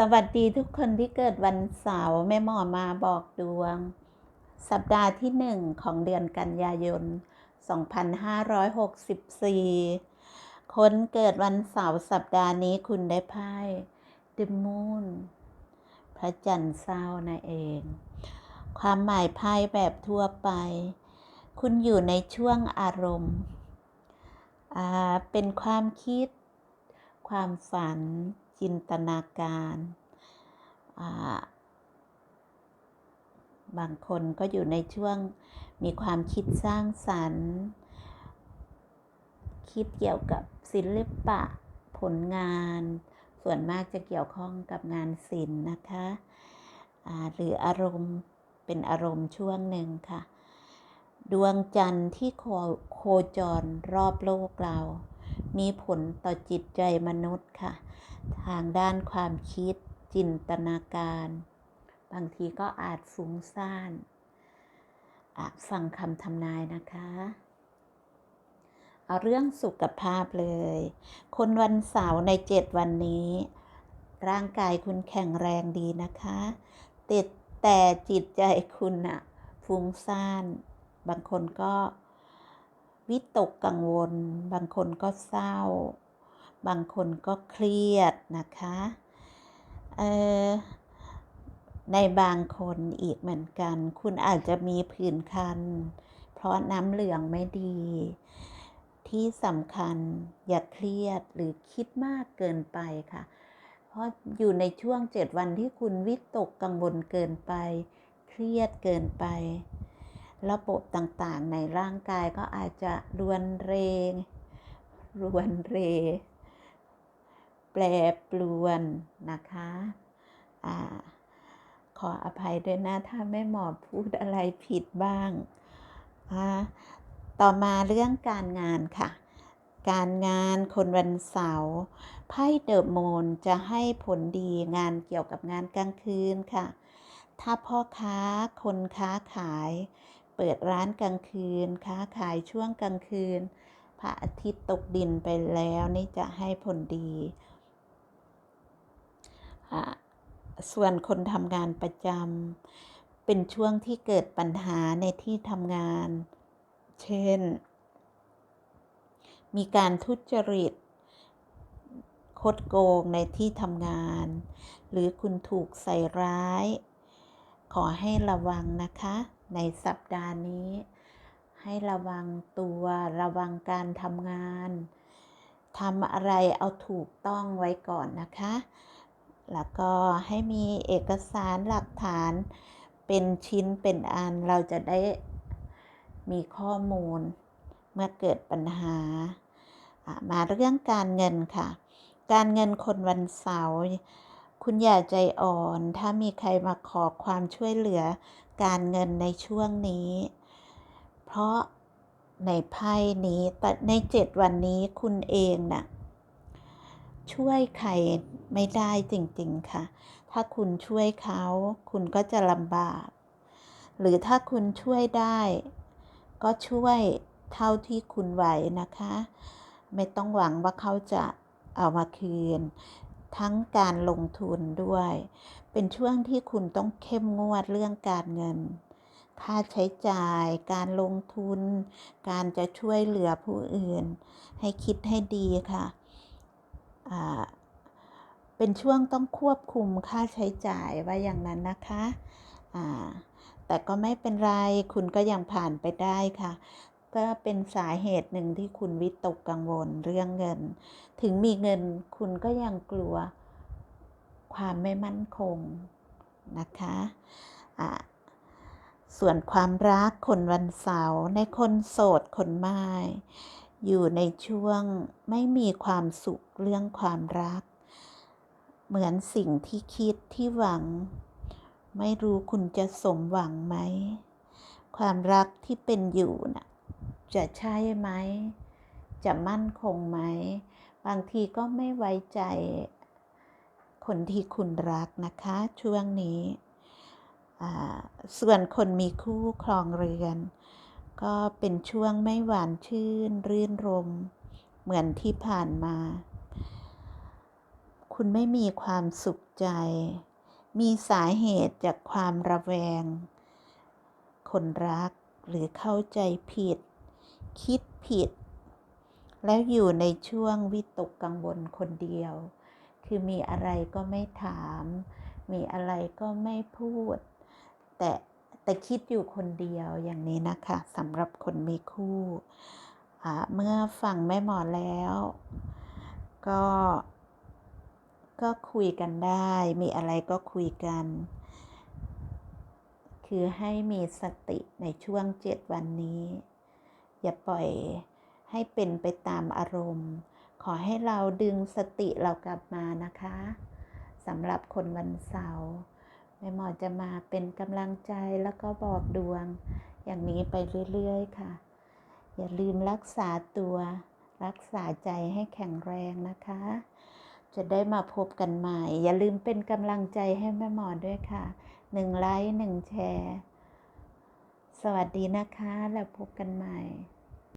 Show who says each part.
Speaker 1: สวัสดีทุกคนที่เกิดวันเสาร์แม่หมอมาบอกดวง สัปดาห์ที่หนึ่งของเดือนกันยายน 2564 คนเกิดวันเสาร์สัปดาห์นี้คุณได้ไพ่ The Moon พระจันทร์เศร้านั่นเอง ความหมายไพ่แบบทั่วไป คุณอยู่ในช่วงอารมณ์ เป็นความคิด ความฝัน จินตนาการาบางคนก็อยู่ในช่วงมีความคิดสร้างสรรค์ คิดเกี่ยวกับศิลปะผลงาน ส่วนมากจะเกี่ยวข้องกับงานศิลป์นะคะหรืออารมณ์เป็นอารมณ์ช่วงหนึ่งค่ะ ดวงจันทร์ที่โคโคจรรอบโลกเรา มีผลต่อจิตใจมนุษย์ค่ะ ทางด้านความคิดจินตนาการ บางทีก็อาจฟุ้งซ่านฟังคำทำนายนะคะ เอาเรื่องสุขภาพเลย คนวันเสาร์ในเจ็ดวันนี้ ร่างกายคุณแข็งแรงดีนะคะแต่แต่จิตใจคุณอะฟุ้งซ่าน บางคนก็ วิตกกังวล บางคนก็เศร้า บางคนก็เครียดนะคะเออในบางคนอีกเหมือนกัน คุณอาจจะมีผื่นคัน เพราะน้ำเหลืองไม่ดี ที่สำคัญอย่าเครียดหรือคิดมากเกินไปค่ะ เพราะอยู่ในช่วงเจ็ดวันที่คุณวิตกกังวลเกินไป เครียดเกินไป ระบบต่างๆ ในร่างกายก็อาจจะรวนเรงรวนเร แปรปรวนนะคะอ่าขออภัยด้วยนะ ถ้าแม่หมอพูดอะไรผิดบ้าง ต่อมาเรื่องการงานค่ะ การงานคนวันเสาร์ไพ่เดอะโมนจะให้ผลดีงานเกี่ยวกับงานกลางคืนค่ะ ถ้าพ่อค้าคนค้าขาย เปิดร้านกลางคืน ค้าขายช่วงกลางคืน พระอาทิตย์ตกดินไปแล้วนี่จะให้ผลดี ส่วนคนทำงานประจำเป็นช่วงที่เกิดปัญหาในที่ทำงาน เช่น มีการทุจริตคดโกงในที่ทำงาน หรือคุณถูกใส่ร้าย ขอให้ระวังนะคะ ในสัปดาห์นี้ ให้ระวังตัวระวังการทำงานทำอะไรเอาถูกต้องไว้ก่อนนะคะ แล้วก็ให้มีเอกสารหลักฐานเป็นชิ้นเป็นอันเราจะได้มีข้อมูลเมื่อเกิดปัญหา มาเรื่องการเงินค่ะ การเงินคนวันเสาร์คุณอย่าใจอ่อน ถ้ามีใครมาขอความช่วยเหลือ การเงินในช่วงนี้ เพราะในไพ่นี้แต่ในเจ็ดวันนี้คุณเองนะ่ะช่วยใครไม่ได้จริงๆค่ะ ถ้าคุณช่วยเขา คุณก็จะลำบาก หรือถ้าคุณช่วยได้ ก็ช่วยเท่าที่คุณไหวนะคะ ไม่ต้องหวังว่าเขาจะเอามาคืน ทั้งการลงทุนด้วย เป็นช่วงที่คุณต้องเข้มงวดเรื่องการเงิน ค่าใช้จ่าย การลงทุน การจะช่วยเหลือผู้อื่น ให้คิดให้ดีค่ะเป็นช่วงต้องควบคุมค่าใช้จ่ายว่าอย่างนั้นนะคะ แต่ก็ไม่เป็นไร คุณก็ยังผ่านไปได้ค่ะ ก็เป็นสาเหตุหนึ่งที่คุณวิตกกังวลเรื่องเงิน ถึงมีเงินคุณก็ยังกลัวความไม่มั่นคงนะคะะส่วนความรักคนวันเสาร์ในคนโสดคนไม้อยู่ในช่วงไม่มีความสุขเรื่องความรัก เหมือนสิ่งที่คิดที่หวัง ไม่รู้คุณจะสมหวังไหม ความรักที่เป็นอยู่นะ่ะ จะใช่ไหม จะมั่นคงไหม บางทีก็ไม่ไว้ใจคนที่คุณรักนะคะ ช่วงนี้ส่วนคนมีคู่ครองเรือน ก็เป็นช่วงไม่หวานชื่น รื่นรม เหมือนที่ผ่านมาคคุณไม่มีความสุขใจ มีสาเหตุจากความระแวง คนรักหรือเข้าใจผิด คิดผิด แล้วอยู่ในช่วงวิตกกังวลคนเดียว คือมีอะไรก็ไม่ถาม มีอะไรก็ไม่พูด แต่แต่คิดอยู่คนเดียวอย่างนี้นะคะสำหรับคนมีคู่เมื่อฟังแม่หมอแล้ว ก็ ก็คุยกันได้ มีอะไรก็คุยกัน คือให้มีสติในช่วงเจ็ดวันนี้ อย่าปล่อยให้เป็นไปตามอารมณ์ ขอให้เราดึงสติเรากลับมานะคะสำหรับคนวันเสาร์แม่หมอจะมาเป็นกำลังใจแล้วก็บอกดวง อย่างนี้ไปเรื่อยๆค่ะ อย่าลืมรักษาตัว รักษาใจให้แข็งแรงนะคะ จะได้มาพบกันใหม่ อย่าลืมเป็นกำลังใจให้แม่หมอด้วยค่ะหนึ่งไลค์หนึ่งแชร์ สวัสดีนะคะ แล้วพบกันใหม่